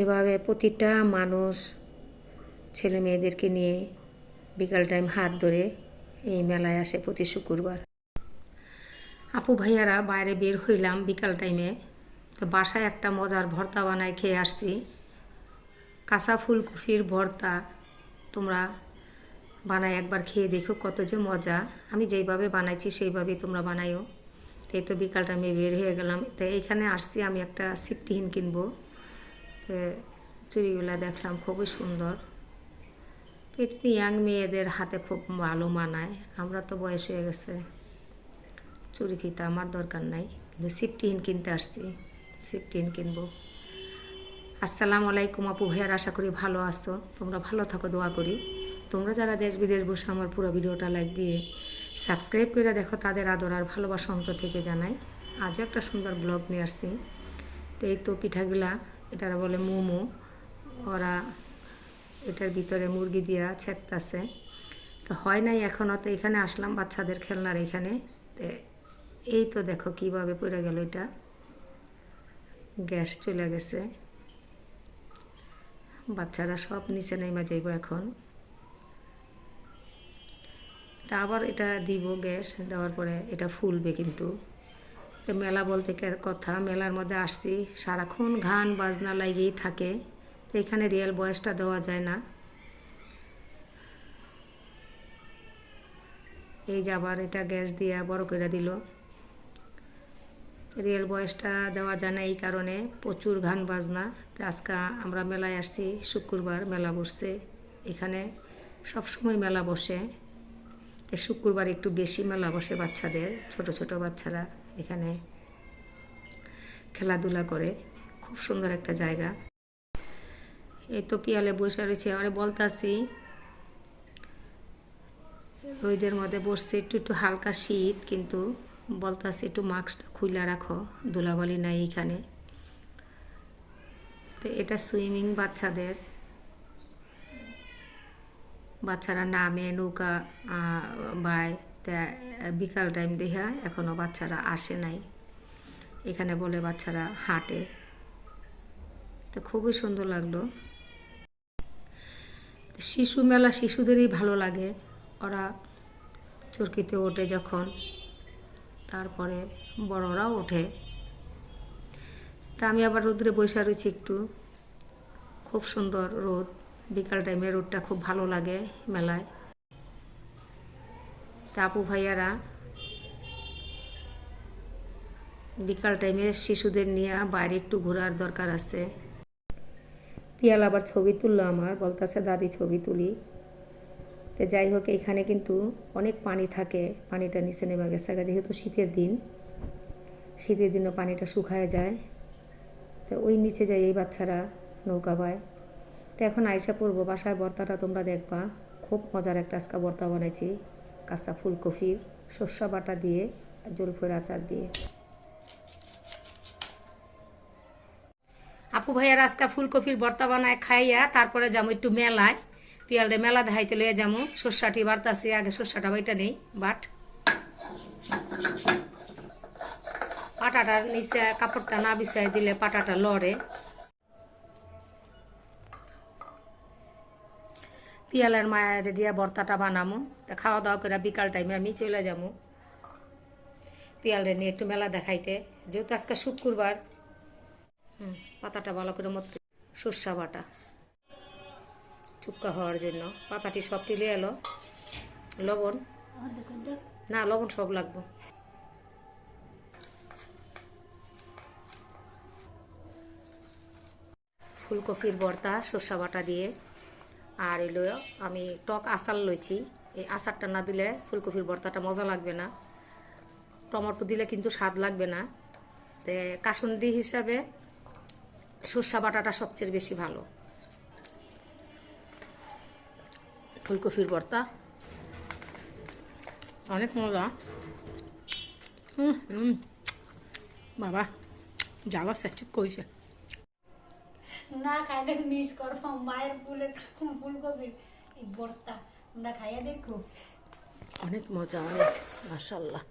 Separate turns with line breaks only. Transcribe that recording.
এভাবে প্রতিটা মানুষ ছেলে মেয়েদেরকে নিয়ে বিকাল টাইম হাত ধরে এই মেলায় আসে প্রতি শুক্রবার। আপু ভাইয়ারা, বাইরে বের হইলাম বিকাল টাইমে তো বাসায় একটা মজার ভর্তা বানায় খেয়ে আসছি। কাঁচা ফুলকপির ভর্তা তোমরা বানায় একবার খেয়ে দেখো কত যে মজা। আমি যেইভাবে বানাইছি সেইভাবেই তোমরা বানাইও তো এই তো বিকাল টাইমে বের হয়ে গেলাম। তো এইখানে আসছি, আমি একটা সিফটিহীন কিনবো। চুড়িগুলা দেখলাম খুবই সুন্দর। এটা ইয়াং মেয়েদের হাতে খুব ভালো মানায়। আমরা তো বয়স হয়ে গেছে। চুরি ফিতা আমার দরকার নাই। কিন্তু সিফটিহীন কিনতে আসছি। সিফটিহীন কিনবো। আসসালামু আলাইকুম আপু ভাইয়ার, আশা করি ভালো আছো। তোমরা ভালো থাকো, দোয়া করি। তোমরা যারা দেশ বিদেশ বসে আমার পুরো ভিডিওটা লাইক দিয়ে সাবস্ক্রাইব করে দেখো, তাদের আদর আর ভালোবাসা অন্তর থেকে জানাই। আজও একটা সুন্দর ব্লগ নিয়ে আসছি। তো এই তো পিঠাগুলা এটারা বলে মোমো। ওরা এটার ভিতরে মুরগি দিয়া ছেঁকতাছে। তো হয় নাই এখনও তো এখানে আসলাম বাচ্চাদের খেলনার এখানে। এই তো দেখো কীভাবে পড়ে গেল এটা। গ্যাস চলে গেছে। বাচ্চারা সব নিচে নেমে যাইব এখন। তা আবার এটা দিব গ্যাস, দেওয়ার পরে এটা ফুলবে কিন্তু। তো মেলা বলতে কথা, মেলার মধ্যে আসছি। সারাক্ষণ ঘান বাজনা লাগিয়েই থাকে। তো এখানে রিয়েল বয়সটা দেওয়া যায় না। এই যে আবার এটা গ্যাস দিয়ে বড় করে দিল। রিয়েল বয়সটা দেওয়া যায় না এই কারণে। প্রচুর গান, বাজনা। তো আজকে আমরা মেলায় আসছি, শুক্রবার মেলা বসছে। এখানে সবসময় মেলা বসে। শুক্রবার একটু বেশি মেলা বসে বাচ্চাদের, ছোট ছোট বাচ্চারা। এখানে খেলাধুলা করে। খুব সুন্দর একটা জায়গা। এই তো পিয়ালে বসে রয়েছে। আরে বলতাছি, রোদের মধ্যে বসছে একটু একটু হালকা শীত, কিন্তু বলতাছি একটু মাস্কটা খুলে রাখো। ধুলাবালি নাই এখানে। তো এটা সুইমিং বাচ্চাদের। বাচ্চারা নামে, নৌকা বায়। তা বিকাল টাইম দেখা এখনও বাচ্চারা আসে নাই। এখানে বলে বাচ্চারা হাঁটে। তো খুবই সুন্দর লাগল। শিশু মেলা শিশুদেরই ভালো লাগে। ওরা চরকিতে ওঠে যখন, তারপরে বড়রাও ওঠে। তা আমি আবার রোদ্রে বসে রয়েছি একটু। খুব সুন্দর রোদ। বিকাল টাইমে রোদটা খুব ভালো লাগে মেলায়। তা আপু ভাইয়ারা, বিকাল টাইমে শিশুদের নিয়ে বাইরে একটু ঘোরার দরকার আছে। পিয়াল আবার ছবি তুললো আমার, বলতেছে, দাদি, ছবি তুলি। তো যাই হোক, এখানে কিন্তু অনেক পানি থাকে, পানিটা নিচে নেমে গেছে। যেহেতু শীতের দিন, শীতের দিনও পানিটা শুকায় যায়। তো ওই নিচে যাই, এই বাচ্চারা নৌকা পায়। তো এখন আয়সা পড়ব, বাসায় বর্তাটা তোমরা দেখবা। খুব মজার একটা আজকা বর্তা বানাইছি। কাঁচা ফুলকপির শস্য বাটা দিয়ে জলফের আচার দিয়ে। আপু ভাইয়ার আজকে ফুলকপির ভর্তা বানায় খাইয়া তারপরে যাব একটু মেলায়। পিয়ালরে মেলা দেখাইতে লইয়া যাব শস্যাটি বাড়তাছি, আগে শস্যাটা বাইটা নেই, বাট পাটাটার নিচে কাপড়টা না বিছাই দিলে পাটাটা লড়ে। পিয়ালের মায়ের দিয়ে ভর্তাটা বানামো। তা খাওয়া দাওয়া করে বিকাল টাইমে আমি চলে যাব পিয়ালরে নিয়ে একটু মেলা দেখাইতে। যেহেতু আজকে শুক্রবার, হুম, পাতাটা ভালো করে মতো সর্ষা বাটা। চুক্কা হওয়ার জন্য। পাতাটি সবটি লিয়ে এলো। লবণ? না, লবণ সব লাগবো। ফুলকপির ভর্তা সর্ষা বাটা দিয়ে। আর এলো আমি টক আচার লইছি। এই আচারটা না দিলে ফুলকপির ভর্তাটা মজা লাগবে না। টমেটো দিলে কিন্তু স্বাদ লাগবে না। তে কাসুন্দি হিসাবে সর্ষা বাটাটা সবচেয়ে বেশি ভালো। ফুলকপির ভর্তা। অনেক মজা। হুম হুম। বাবা যাওয়া সে ঠিক কইছে।
না খাইলে মিস করব মায়ের ফুলের ফুলকপির। ভর্তা আমরা খাইয়া দেখো।
অনেক মজা অনেক মাসাল্লাহ